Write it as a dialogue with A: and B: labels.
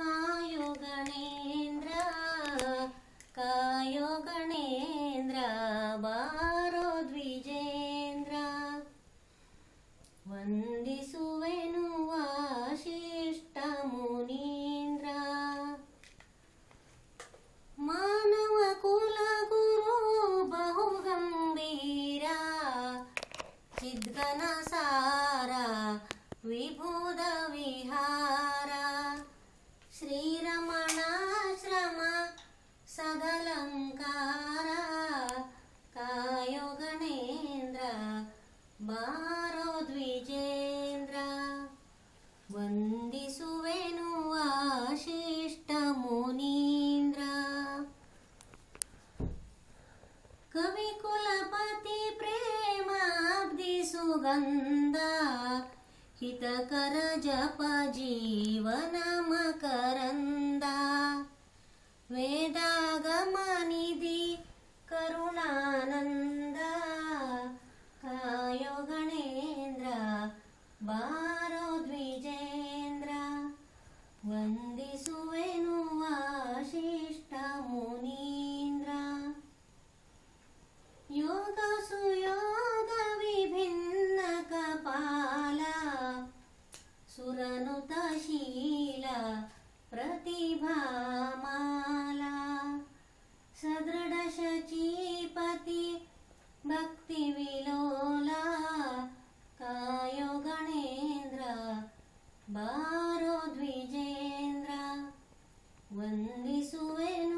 A: కాయో గణేంద్ర కాయో గణేంద్ర ಬಾರೋ ದ್ವಿಜೇಂದ್ರ ವಂದಿಸುವೆನು ವಾಶಿಷ್ಟ ಮುನೀಂದ್ರ ಮಾನವ ಕುಲ ಗುರು ಬಹು ಗಂಭೀರ ಚಿದ್ಗನ ಸಾರ ವಿಭೂದ ವಿಹ ಬಾರೋ ದ್ವಿಜೇಂದ್ರ ವಂದಿಸುವೆನು ವಾಶಿಷ್ಟ ಮುನೀಂದ್ರ. ಕವಿ ಕುಲಪತಿ ಪ್ರೇಮಾಬ್ಧಿ ಸುಗಂಧ ಹಿತಕರ ಜಪ ಜೀವನ ಬಾರೋ ದ್ವಿಜೇಂದ್ರ ವಂದಿಸುವೆನು ವಾಸಿಷ್ಠ ಮುನೀಂದ್ರ ಯೋಗ ಸುಯೋಗ ವಿಭಿನ್ನ ಕಪಾಲ ಸುರನುತ ಶೀಲ ಪ್ರತಿಭಾಮಾಲ ಸದೃಢ ಶಚೀಪತಿ ಭಕ್ತ ದ್ವಿಜೇಂದ್ರ ವಂದಿಸುವೆನು